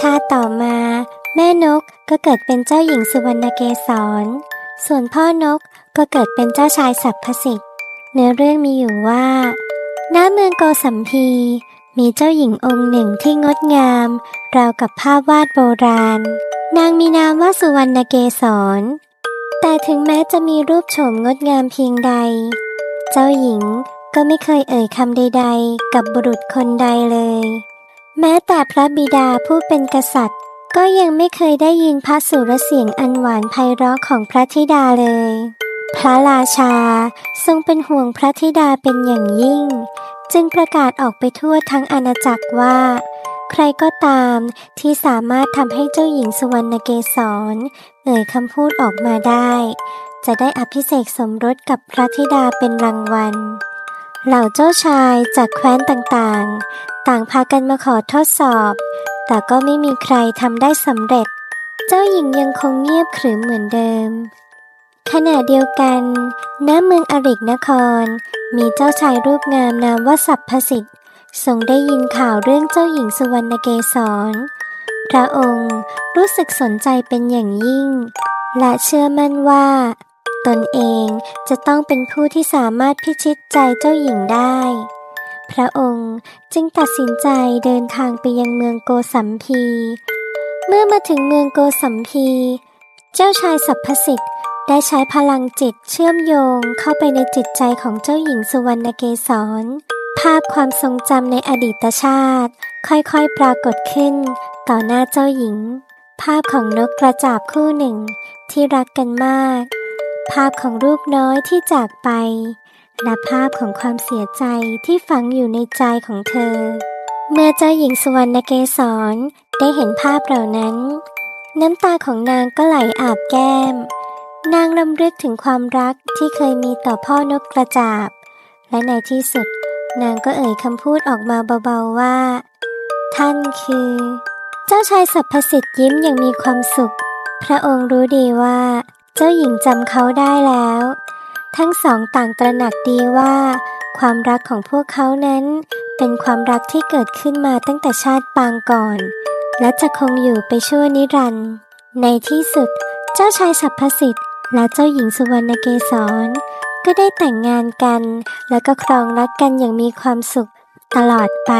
ชาติต่อมา แม่นกก็เกิดเป็นเจ้าหญิงสุวรรณเกศร ส่วนพ่อนกก็เกิดเป็นเจ้าชายสัพพสิทธิ์เนื้อเรื่องมีอยู่ว่า ณ เมืองโกสัมพี มีเจ้าหญิงองค์หนึ่งที่งดงาม ราวกับภาพวาดโบราณ นางมีนามว่าสุวรรณเกศร แต่ถึงแม้จะมีรูปโฉมงดงามเพียงใด เจ้าหญิงก็ไม่เคยเอ่ยคำใด ๆ กับบุรุษคนใดเลย แม้แต่พระบิดาผู้เป็นกษัตริย์ ก็ยังไม่เคยได้ยินพระสุรเสียงอันหวานไพเราะของพระธิดาเลย พระราชาทรงเป็นห่วงพระธิดาเป็นอย่างยิ่ง จึงประกาศออกไปทั่วทั้งอาณาจักรว่า ใครก็ตามที่สามารถทำให้เจ้าหญิงสุวรรณเกศรเอ่ยคำพูดออกมาได้ จะได้อภิเษกสมรสกับพระธิดาเป็นรางวัล เหล่าเจ้าชายจากแคว้นต่างๆ ต่างพากันมาขอทดสอบ แต่ก็ไม่มีใครทำได้สำเร็จ เจ้าหญิงยังคงเงียบขรึมเหมือนเดิม ขณะเดียวกันณเมืองอริกนคร มีเจ้าชายรูปงามนามว่าสัพพสิทธิ์ทรงได้ยินข่าวเรื่องเจ้าหญิงสุวรรณเกศร พระองค์รู้สึกสนใจเป็นอย่างยิ่ง และเชื่อมั่นว่า ตนเองจะต้องเป็นผู้ที่สามารถพิชิตใจเจ้าหญิงได้ พระองค์จึงตัดสินใจเดินทางไปยังเมืองโกสัมพี เมื่อมาถึงเมืองโกสัมพี เจ้าชายสัพพสิทธิ์ได้ใช้พลังจิตเชื่อมโยงเข้าไปในจิตใจของเจ้าหญิงสุวรรณเกศร ภาพความทรงจำในอดีตชาติ ค่อยๆปรากฏขึ้น ต่อหน้าเจ้าหญิง ภาพของนกกระจาบคู่หนึ่งที่รักกันมาก ภาพของรูปน้อยที่จากไป และภาพของความเสียใจที่ฝังอยู่ในใจของเธอ เมื่อเจ้าหญิงสวรรณเกศรได้เห็นภาพเหล่านั้น น้ำตาของนางก็ไหลอาบแก้ม นางรำลึกถึงความรักที่เคยมีต่อพ่อนกกระจาบ และในที่สุด นางก็เอ่ยคำพูดออกมาเบาๆว่า ท่านคือ เจ้าชายสัพพสิทธิ์ยิ้มอย่างมีความสุข พระองค์รู้ดีว่า เจ้าหญิงจำเขาได้แล้ว ทั้งสองต่างตระหนักดีว่า ความรักของพวกเขานั้น เป็นความรักที่เกิดขึ้นมาตั้งแต่ชาติปางก่อน และจะคงอยู่ไปชั่วนิรันดร์ในที่สุด เจ้าชายสัพพสิทธิ์และเจ้าหญิงสุวรรณเกศร ก็ได้แต่งงานกัน แล้วก็ครองรักกันอย่างมีความสุขตลอดไป